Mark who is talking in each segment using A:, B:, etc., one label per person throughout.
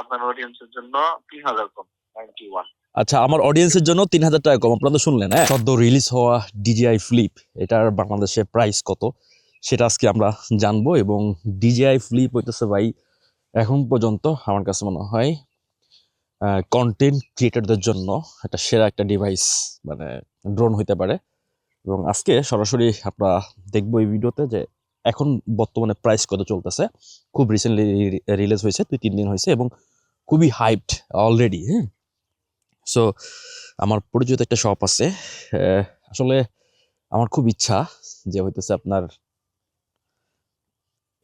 A: আপনার অডিয়েন্সের জন্য তিন হাজার কম নাইনটি
B: আচ্ছা আমার অডিয়েন্সের জন্য তিন হাজার টাকা কম, আপনারা তো শুনলেন হ্যাঁ? সদ্য রিলিজ হওয়া ডিজিআই ফ্লিপ এটার বাংলাদেশে প্রাইস কত? সেটা আজকে আমরা জানব এবং ডিজিআই ফ্লিপ হইতেছে ভাই, এখন পর্যন্ত আমার কাছে মনে হয় কন্টেন্ট ক্রিয়েটরদের জন্য একটা সেরা একটা ডিভাইস মানে ড্রোন হইতে পারে। এবং আজকে সরাসরি আমরা দেখব এই ভিডিওতে যে এখন বর্তমানে প্রাইস কত চলতেছে। খুব রিসেন্টলি রিলিজ হয়েছে, দুই, তিন দিন হয়েছে এবং খুবই হাইপড অলরেডি হ্যাঁ? সো আমার পরিচিত একটা শপ আছে। আসলে আমার খুব ইচ্ছা যে হইতেছে আপনার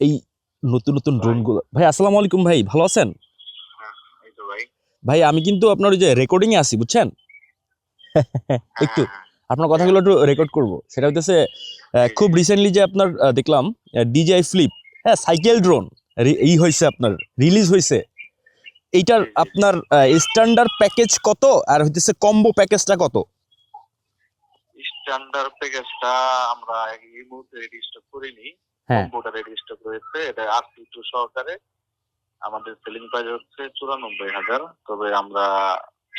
B: এই নতুন নতুন ড্রোনগুলো ভাই আসসালামু আলাইকুম ভাই ভালো আছেন?
A: ভাই।
B: ভাই আমি কিন্তু আপনার ওই যে রেকর্ডিং এ আছি বুঝছেন? একটু
A: হ্যাঁ,
B: আপনার কথাগুলো একটু রেকর্ড করব। সেটা হইতেছে খুব রিসেন্টলি যে আপনার দেখলাম ডিজিআই ফ্লিপ হ্যাঁ সাইকেল ড্রোন এই হয়েছে আপনার রিলিজ হয়েছে এইটার আপনার স্ট্যান্ডার্ড প্যাকেজ কত? আর হইতেছে কম্বো প্যাকেজটা কত?
A: স্ট্যান্ডার্ড প্যাকেজটা আমরা এই মুহূর্তে রেজিস্টার করিনি। কম্পিউটার রেজিস্টার করেছে। এটা আরসি টু সহকারে। আমাদের সেলিং প্রাইস হচ্ছে চুরানব্বই হাজার। তবে আমরা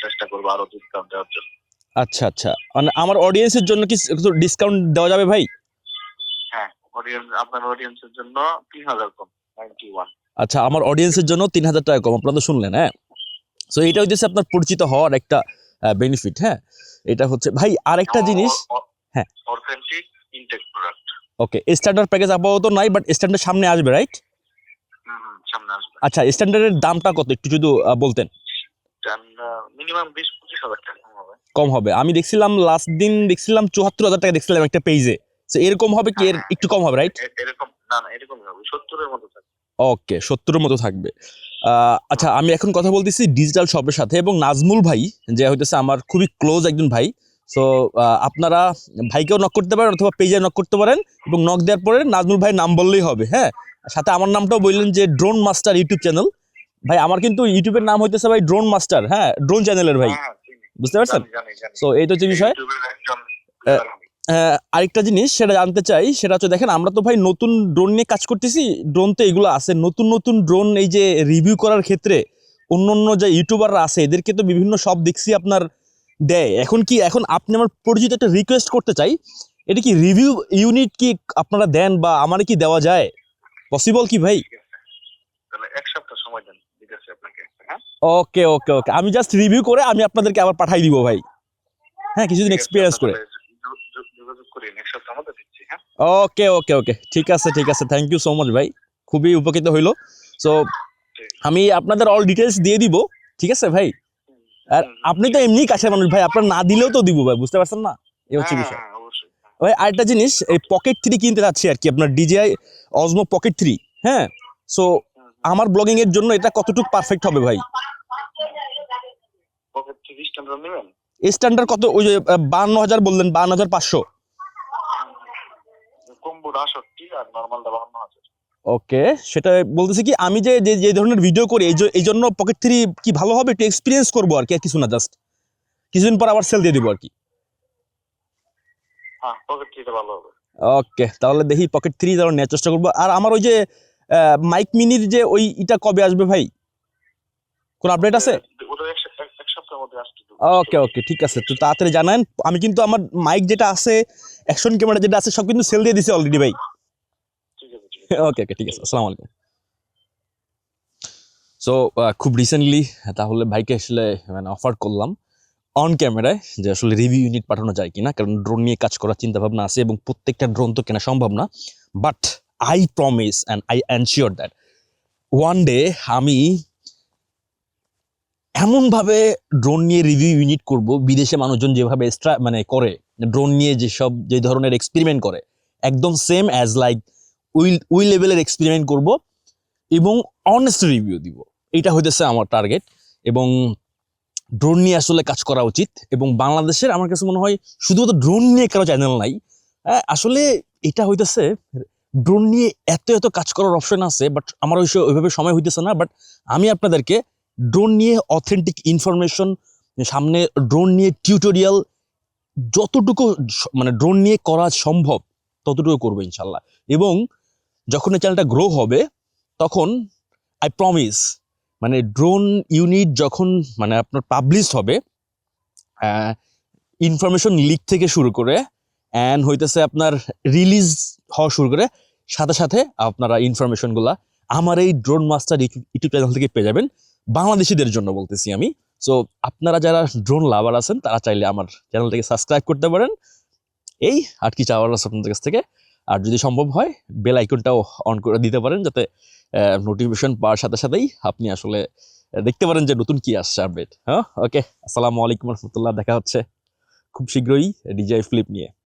A: চেষ্টা করব আরও ডিসকাউন্ট দেওয়ার জন্য।
B: আচ্ছা আচ্ছা। মানে আমার অডিয়েন্সের জন্য কি একটু ডিসকাউন্ট দেওয়া যাবে ভাই?
A: হ্যাঁ অডিয়েন্স আপনার অডিয়েন্সের জন্য তিন হাজার কম নাইনটি ওয়ান
B: আচ্ছা আমার অডিয়েন্সের জন্য তিন হাজার টাকা কম আপনারা তো শুনলেন হ্যাঁ? সো এটা হইতেছে আপনার পরিচিত হওয়ার একটা বেনিফিট হ্যাঁ? এটা হচ্ছে ভাই আরেকটা জিনিস হ্যাঁ।
A: Intact product
B: okay standard package আপাতত নাই বাট স্ট্যান্ডার্ড সামনে আসবে রাইট আচ্ছা স্ট্যান্ডার্ডের দামটা কত একটু যদি বলতেন।
A: মিনিমাম বিশ পঁচিশ হাজার টাকা কম হবে।
B: আমি দেখছিলাম লাস্ট দিন দেখছিলাম চুয়াত্তর হাজার টাকা দেখছিলাম একটা পেজে তো এরকম হবে কি এর একটু কম হবে রাইট
A: এরকম না না এরকমই হবে সত্তরের মতো থাকবে।
B: ওকে সত্তরের মতো থাকবে। আচ্ছা আমি এখন কথা বলতেছি ডিজিটাল শপের সাথে এবং নাজমুল ভাই যে হইতেছে আমার খুবই ক্লোজ একজন ভাই সো আপনারা ভাইকেও নক করতে পারেন অথবা পেজে নক করতে পারেন এবং নক দেওয়ার পরে নাজমুল ভাই নাম বললেই হবে হ্যাঁ? সাথে আমার নামটাও বললেন যে ড্রোন মাস্টার ইউটিউব চ্যানেল ভাই আমার কিন্তু ইউটিউবের নাম হইতেছে ভাই ড্রোন মাস্টার হ্যাঁ? ড্রোন চ্যানেলের ভাই।
A: হ্যাঁ,
B: বুঝতে পারছেন। সো এই তো হচ্ছে বিষয়। আরেকটা জিনিস সেটা জানতে চাই সেটা হচ্ছে দেখেন আমরা তো ভাই নতুন ড্রোন নিয়ে কাজ করতেছি ড্রোন তো এগুলো আছে। নতুন নতুন ড্রোন এই যে রিভিউ করার ক্ষেত্রে অন্য অন্য যে ইউটিউবাররা আছে এদেরকে তো বিভিন্ন সব দেখছি আপনার দেয়। এখন কি এখন আপনি আমার পরিচিত একটা রিকোয়েস্ট করতে চাই এটা কি রিভিউ ইউনিট কি আপনারা দেন বা আমার কি দেওয়া যায়? পসিবল কি ভাই?
A: এক সপ্তাহ সময় দেন আপনাকে
B: ওকে ওকে ওকে আমি জাস্ট রিভিউ করে আমি আপনাদেরকে আবার পাঠাই দিব ভাই। হ্যাঁ কিছুদিন এক্সপিরিয়েন্স করে।
A: সপ্তাহ দিচ্ছি হ্যাঁ?
B: ওকে ওকে ওকে ঠিক আছে ঠিক আছে। থ্যাংক ইউ সো মাচ ভাই। খুবই উপকৃত হইল। সো আমি আপনাদের অল ডিটেলস দিয়ে দিব ঠিক আছে ভাই? আর আপনি তো এমনি কাছের মানুষ ভাই। আপনার না দিলেও তো দিব ভাই। বুঝতে পারছেন না? এই হচ্ছে
A: হ্যাঁ,
B: বিষয়।
A: হ্যাঁ।
B: ভাই আরেকটা জিনিস এই পকেট থ্রি কিনতে চাচ্ছি আর কি আপনার ডিজিআই অজমো পকেট থ্রি হ্যাঁ? সো। আমার ব্লগিং এর জন্য এটা কতটুকু পারফেক্ট হবে ভাই?
A: স্ট্যান্ডার্ড
B: কত? ওই যে বান্ন হাজার বললেন বান্ন হাজার পাঁচশো।
A: কম্বোর আর নর্মালটা বাহান্ন হাজার।
B: ওকে সেটা বলতেছি কি আমি যে যে- ধরনের ভিডিও করি এই জন্য পকেট থ্রি কি ভালো হবে? একটু এক্সপিরিয়েন্স করব আর কি আর কিছু না জাস্ট কিছুদিন পর আবার সেল দিয়ে দিব আর কি।
A: হ্যাঁ
B: ওকে তাহলে দেখি পকেট থ্রি তাহলে নেওয়ার চেষ্টা করব। আর আমার ওই যে মাইক মিনির যে ওই ইটা কবে আসবে ভাই? কোন আপডেট আছে। ওকে ওকে ঠিক আছে। তো তাড়াতাড়ি জানান। আমি কিন্তু আমার মাইক যেটা আছে অ্যাকশন ক্যামেরা যেটা আছে সব কিন্তু সেল দিয়ে দিছে অলরেডি ভাই। ওকে ওকে ঠিক আছে। আসসালামু আলাইকুম। সো খুব রিসেন্টলি তাহলে ভাইকে আসলে মানে অফার করলাম অন ক্যামেরায় যে আসলে রিভিউ ইউনিট পাঠানো যায় কিনা কারণ ড্রোন নিয়ে কাজ করার চিন্তা ভাবনা আছে এবং প্রত্যেকটা ড্রোন তো কেনা সম্ভব না। But I promise and I ensure that one day আমি এমনভাবে ড্রোন নিয়ে রিভিউ ইউনিট করব বিদেশে মানুষজন যেভাবে এক্সট্রা মানে করে ড্রোন নিয়ে যেসব যে ধরনের এক্সপেরিমেন্ট করে একদম same as like we we লেভেলের এক্সপেরিমেন্ট করব এবং অনেস্ট রিভিউ দিব। এটা হইতেছে আমার টার্গেট এবং ড্রোন নিয়ে আসলে কাজ করা উচিত এবং বাংলাদেশের আমার কাছে মনে হয় শুধুমাত্র ড্রোন নিয়ে কারও চ্যানেল নাই। হ্যাঁ, আসলে এটা হইতেছে ড্রোন নিয়ে এত এত কাজ করার অপশন আছে বাট আমার ওই ওইভাবে সময় হইতেছে না বাট আমি আপনাদেরকে ড্রোন নিয়ে অথেন্টিক ইনফরমেশন সামনে ড্রোন নিয়ে টিউটোরিয়াল যতটুকু মানে ড্রোন নিয়ে করা সম্ভব, ততটুকু করব ইনশাল্লাহ। এবং যখন এই চ্যানেলটা গ্রো হবে, তখন আই প্রমিস মানে ড্রোন ইউনিট যখন মানে আপনার পাবলিশ হবে ইনফরমেশন লিক থেকে শুরু করে অ্যান্ড হইতেছে আপনার রিলিজ হওয়া শুরু করে, সাথে সাথে আপনারা ইনফরমেশনগুলা আমার এই ড্রোন মাস্টার ইউটিউব চ্যানেল থেকে পেয়ে যাবেন। বাংলাদেশিদের জন্য বলতেছি আমি। সো আপনারা যারা ড্রোন লাভার আছেন, তারা চাইলে আমার চ্যানেলটাকে সাবস্ক্রাইব করতে পারেন। এই আর কি চাওয়ার আছে আপনাদের কাছ থেকে। আর যদি সম্ভব হয় বেল আইকনটাও অন করে দিতে পারেন, যাতে নোটিফিকেশন পাওয়ার সাথে সাথেই আপনি আসলে দেখতে পারেন যে নতুন কি আসছে আপডেট হ্যাঁ? ওকে আসসালামু আলাইকুম রহমতুল্লাহ, দেখা হচ্ছে খুব শীঘ্রই ডিজাই ফ্লিপ নিয়ে।